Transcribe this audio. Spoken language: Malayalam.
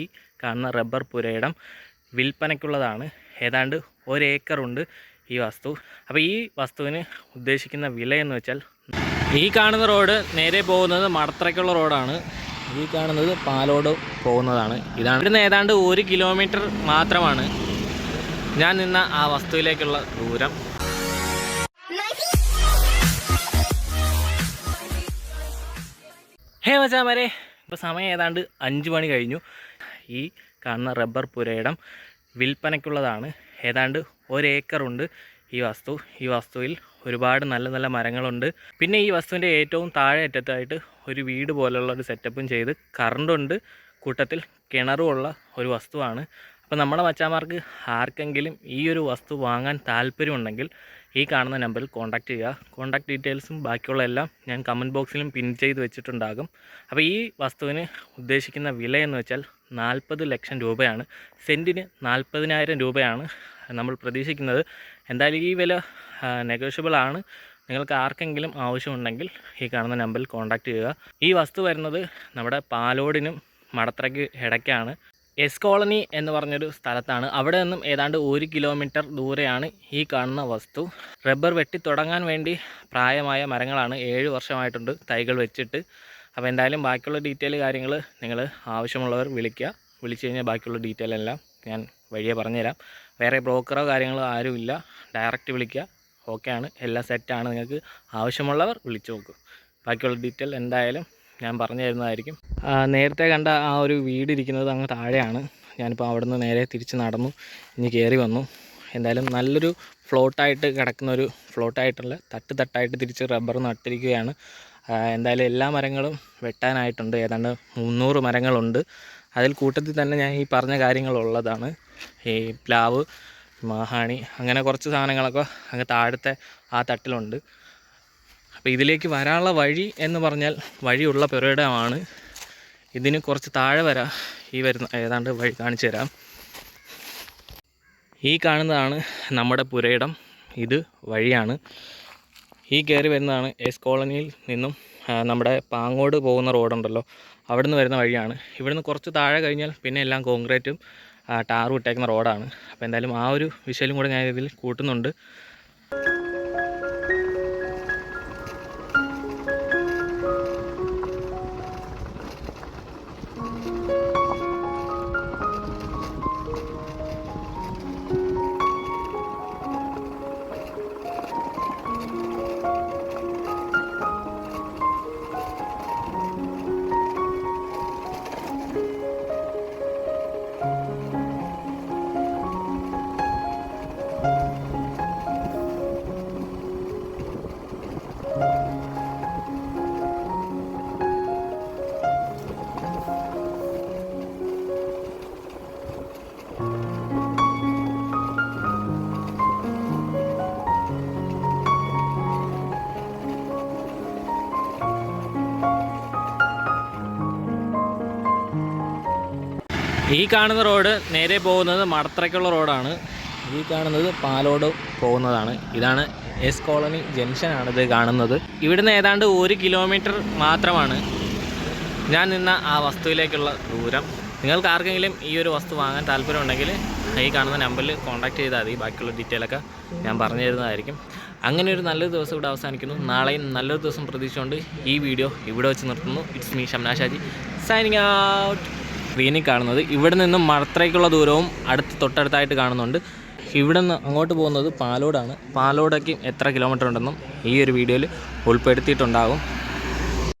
ഈ കാണുന്ന റബ്ബർ പുരയിടം വിൽപ്പനയ്ക്കുള്ളതാണ്. ഏതാണ്ട് ഒരേക്കറുണ്ട് ഈ വസ്തു. അപ്പോൾ ഈ വസ്തുവിന് ഉദ്ദേശിക്കുന്ന വില എന്ന് വെച്ചാൽ ഈ കാണുന്ന റോഡ് നേരെ പോകുന്നത് മടത്തറയ്ക്കുള്ള റോഡാണ്. ഈ കാണുന്നത് പാലോട് പോകുന്നതാണ്. ഇതാണ് ഇവിടുന്ന് ഏതാണ്ട് ഒരു കിലോമീറ്റർ മാത്രമാണ് ഞാൻ നിന്ന ആ വസ്തുവിലേക്കുള്ള ദൂരം. ഹേ മച്ചാമാരെ ഇപ്പോൾ സമയം ഏതാണ്ട് അഞ്ച് മണി കഴിഞ്ഞു. ഈ കാണുന്ന റബ്ബർ പുരയിടം വിൽപ്പനയ്ക്കുള്ളതാണ്. ഏതാണ്ട് ഒരേക്കറുണ്ട് ഈ വസ്തു. ഈ വസ്തുവിൽ ഒരുപാട് നല്ല നല്ല മരങ്ങളുണ്ട്. പിന്നെ ഈ വസ്തുവിന്റെ ഏറ്റവും താഴെ അറ്റത്തായിട്ട് ഒരു വീട് പോലെയുള്ള ഒരു സെറ്റപ്പും ചെയ്ത് കറണ്ടുണ്ട് കൂട്ടത്തിൽ കിണറുമുള്ള ഒരു വസ്തുവാണ്. അപ്പോൾ നമ്മുടെ മച്ചാമാർക്ക് ആർക്കെങ്കിലും ഈ ഒരു വസ്തു വാങ്ങാൻ താല്പര്യമുണ്ടെങ്കിൽ ഈ കാണുന്ന നമ്പറിൽ കോൺടാക്ട് ചെയ്യുക. കോൺടാക്ട് ഡീറ്റെയിൽസും ബാക്കിയുള്ള എല്ലാം ഞാൻ കമന്റ് ബോക്സിലും പിൻ ചെയ്ത് വെച്ചിട്ടുണ്ടാകും. അപ്പോൾ ഈ വസ്തുവിന് ഉദ്ദേശിക്കുന്ന വില എന്ന് വെച്ചാൽ നാൽപ്പത് ലക്ഷം രൂപയാണ്. സെന്റിന് നാൽപ്പതിനായിരം രൂപയാണ് നമ്മൾ പ്രതീക്ഷിക്കുന്നത്. എന്തായാലും ഈ വില നെഗോഷ്യബിൾ ആണ്. നിങ്ങൾക്ക് ആർക്കെങ്കിലും ആവശ്യമുണ്ടെങ്കിൽ ഈ കാണുന്ന നമ്പറിൽ കോൺടാക്റ്റ് ചെയ്യുക. ഈ വസ്തു വരുന്നത് നമ്മുടെ പാലോടിനും മടത്തറയ്ക്ക് ഇടയ്ക്കാണ്. എസ് കോളനി എന്ന് പറഞ്ഞൊരു സ്ഥലത്താണ്. അവിടെ നിന്നും ഏതാണ്ട് ഒരു കിലോമീറ്റർ ദൂരെയാണ് ഈ കാണുന്ന വസ്തു. റബ്ബർ വെട്ടി തുടങ്ങാൻ വേണ്ടി പ്രായമായ മരങ്ങളാണ് ഏഴ് വർഷമായിട്ടുണ്ട് തൈകൾ വെച്ചിട്ട്. അപ്പോൾ എന്തായാലും ബാക്കിയുള്ള ഡീറ്റെയിൽ കാര്യങ്ങൾ നിങ്ങൾ ആവശ്യമുള്ളവർ വിളിക്കുക. വിളിച്ചു കഴിഞ്ഞാൽ ബാക്കിയുള്ള ഡീറ്റെയിൽ എല്ലാം ഞാൻ വഴിയെ പറഞ്ഞുതരാം. വേറെ ബ്രോക്കറോ കാര്യങ്ങളോ ആരുമില്ല ഡയറക്റ്റ് വിളിക്കുക. ആണ്. എല്ലാം സെറ്റാണ് നിങ്ങൾക്ക് ആവശ്യമുള്ളവർ വിളിച്ചു നോക്കും. ബാക്കിയുള്ള ഡീറ്റെയിൽ എന്തായാലും ഞാൻ പറഞ്ഞു തരുന്നതായിരിക്കും നേരത്തെ കണ്ട ആ ഒരു വീട് ഇരിക്കുന്നത് അങ്ങ് താഴെയാണ്. ഞാനിപ്പോൾ അവിടെ നിന്ന് നേരെ തിരിച്ച് നടന്നു. ഇനി കയറി വന്നു. എന്തായാലും നല്ലൊരു ഫ്ലോട്ടായിട്ട് കിടക്കുന്ന ഒരു ഫ്ലോട്ടായിട്ടുള്ള തട്ട് തട്ടായിട്ട് തിരിച്ച് റബ്ബർ നട്ടിരിക്കുകയാണ്. എന്തായാലും എല്ലാ മരങ്ങളും വെട്ടാനായിട്ടുണ്ട്. ഏതാണ്ട് മുന്നൂറ് മരങ്ങളുണ്ട്. അതിൽ കൂട്ടത്തിൽ തന്നെ ഞാൻ ഈ പറഞ്ഞ കാര്യങ്ങളുള്ളതാണ്. ഈ പ്ലാവ് മാഹാണി അങ്ങനെ കുറച്ച് സാധനങ്ങളൊക്കെ അങ്ങ് താഴത്തെ ആ തട്ടിലുണ്ട്. അപ്പോൾ ഇതിലേക്ക് വരാനുള്ള വഴി എന്ന് പറഞ്ഞാൽ വഴിയുള്ള പുരയിടമാണ്. ഇതിന് കുറച്ച് താഴെ വരാം. ഈ വരുന്ന ഏതാണ്ട് വഴി കാണിച്ചു തരാം. ഈ കാണുന്നതാണ് നമ്മുടെ പുരയിടം. ഇത് വഴിയാണ്. ഈ കയറി വരുന്നതാണ് എസ് കോളനിയിൽ നിന്നും നമ്മുടെ പാങ്ങോട് പോകുന്ന റോഡുണ്ടല്ലോ. അവിടെ നിന്ന് വരുന്ന വഴിയാണ്. ഇവിടുന്ന് കുറച്ച് താഴെ കഴിഞ്ഞാൽ പിന്നെ എല്ലാം കോൺക്രീറ്റും ടാറും ഇട്ടേക്കുന്ന റോഡാണ്. അപ്പോൾ എന്തായാലും ആ ഒരു വിഷയം കൂടെ ഞാൻ ഇതിൽ കൂട്ടുന്നുണ്ട്. ഈ കാണുന്ന റോഡ് നേരെ പോകുന്നത് മടത്തറയ്ക്കുള്ള റോഡാണ്. ഈ കാണുന്നത് പാലോട് പോകുന്നതാണ്. ഇതാണ് എസ് കോളനി ജംഗ്ഷനാണ് ഇത് കാണുന്നത്. ഇവിടുന്ന് ഏതാണ്ട് ഒരു കിലോമീറ്റർ മാത്രമാണ് ഞാൻ നിന്ന ആ വസ്തുവിലേക്കുള്ള ദൂരം. നിങ്ങൾക്ക് ആർക്കെങ്കിലും ഈ ഒരു വസ്തു വാങ്ങാൻ താല്പര്യമുണ്ടെങ്കിൽ ഈ കാണുന്ന നമ്പറിൽ കോൺടാക്ട് ചെയ്താൽ മതി. ബാക്കിയുള്ള ഡീറ്റെയിലൊക്കെ ഞാൻ പറഞ്ഞു തരുന്നതായിരിക്കും. അങ്ങനെ ഒരു നല്ലൊരു ദിവസം ഇവിടെ അവസാനിക്കുന്നു. നാളെയും നല്ലൊരു ദിവസം പ്രതീക്ഷിച്ചുകൊണ്ട് ഈ വീഡിയോ ഇവിടെ വെച്ച് നിർത്തുന്നു. It's me Shamna Shaji signing out സ്ക്രീനിൽ കാണുന്നത് ഇവിടെ നിന്നും മടത്തേക്കുള്ള ദൂരവും അടുത്ത് തൊട്ടടുത്തായിട്ട് കാണുന്നുണ്ട്. ഇവിടെ നിന്ന് അങ്ങോട്ട് പോകുന്നത് പാലോടാണ്. പാലോടേക്ക് എത്ര കിലോമീറ്റർ ഉണ്ടെന്നും ഈ ഒരു വീഡിയോയിൽ ഉൾപ്പെടുത്തിയിട്ടുണ്ടാകും.